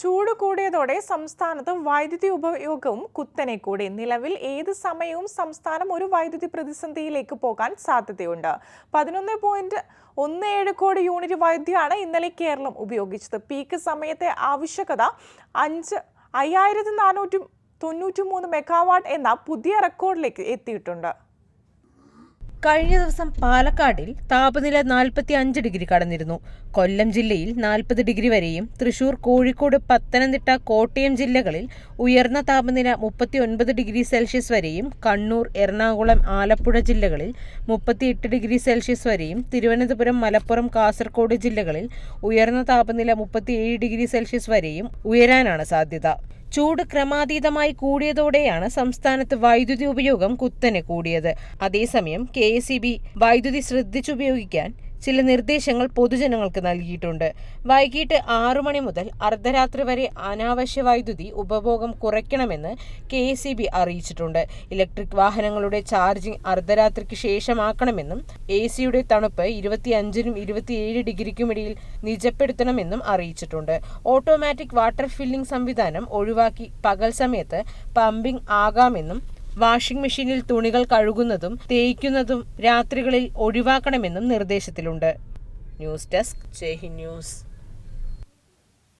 ചൂട് കൂടിയതോടെ സംസ്ഥാനത്ത് വൈദ്യുതി ഉപയോഗവും കുത്തനെ കൂടി. നിലവിൽ ഏത് സമയവും സംസ്ഥാനം ഒരു വൈദ്യുതി പ്രതിസന്ധിയിലേക്ക് പോകാൻ സാധ്യതയുണ്ട്. പതിനൊന്ന് പോയിന്റ് ഒന്ന് ഏഴ് കോടി യൂണിറ്റ് വൈദ്യുതിയാണ് ഇന്നലെ കേരളം ഉപയോഗിച്ചത്. പീക്ക് സമയത്തെ ആവശ്യകത അഞ്ച് അയ്യായിരത്തി നാനൂറ്റി തൊണ്ണൂറ്റി മൂന്ന് മെഗാവാട്ട് എന്ന പുതിയ റെക്കോർഡിലേക്ക് എത്തിയിട്ടുണ്ട്. കഴിഞ്ഞ ദിവസം പാലക്കാടിൽ താപനില നാൽപ്പത്തി അഞ്ച് ഡിഗ്രി കടന്നിരുന്നു. കൊല്ലം ജില്ലയിൽ നാൽപ്പത് ഡിഗ്രി വരെയും തൃശൂർ കോഴിക്കോട് പത്തനംതിട്ട കോട്ടയം ജില്ലകളിൽ ഉയർന്ന താപനില മുപ്പത്തി ഒൻപത് ഡിഗ്രി സെൽഷ്യസ് വരെയും കണ്ണൂർ എറണാകുളം ആലപ്പുഴ ജില്ലകളിൽ മുപ്പത്തിയെട്ട് ഡിഗ്രി സെൽഷ്യസ് വരെയും തിരുവനന്തപുരം മലപ്പുറം കാസർഗോഡ് ജില്ലകളിൽ ഉയർന്ന താപനില മുപ്പത്തിയേഴ് ഡിഗ്രി സെൽഷ്യസ് വരെയും ഉയരാനാണ് സാധ്യത. ചൂട് ക്രമാതീതമായി കൂടിയതോടെയാണ് സംസ്ഥാനത്ത് വൈദ്യുതി ഉപയോഗം കുത്തനെ കൂടിയത്. അതേസമയം കെ വൈദ്യുതി ശ്രദ്ധിച്ചുപയോഗിക്കാൻ ചില നിർദ്ദേശങ്ങൾ പൊതുജനങ്ങൾക്ക് നൽകിയിട്ടുണ്ട്. വൈകിട്ട് ആറു മണി മുതൽ അർദ്ധരാത്രി വരെ അനാവശ്യ വൈദ്യുതി ഉപഭോഗം കുറയ്ക്കണമെന്ന് കെ എസ് അറിയിച്ചിട്ടുണ്ട്. ഇലക്ട്രിക് വാഹനങ്ങളുടെ ചാർജിംഗ് അർദ്ധരാത്രിക്ക് ശേഷമാക്കണമെന്നും എ സിയുടെ തണുപ്പ് ഇരുപത്തിയഞ്ചിനും ഇരുപത്തിയേഴ് ഡിഗ്രിക്കുമിടയിൽ നിജപ്പെടുത്തണമെന്നും അറിയിച്ചിട്ടുണ്ട്. ഓട്ടോമാറ്റിക് വാട്ടർ ഫില്ലിംഗ് സംവിധാനം ഒഴിവാക്കി പകൽ സമയത്ത് പമ്പിംഗ് ആകാമെന്നും വാഷിംഗ് മെഷീനിൽ തുണികൾ കഴുകുന്നതും തേയ്ക്കുന്നതും രാത്രികളിൽ ഒഴിവാക്കണമെന്നും നിർദ്ദേശത്തിലുണ്ട്. News desk Jaihind news.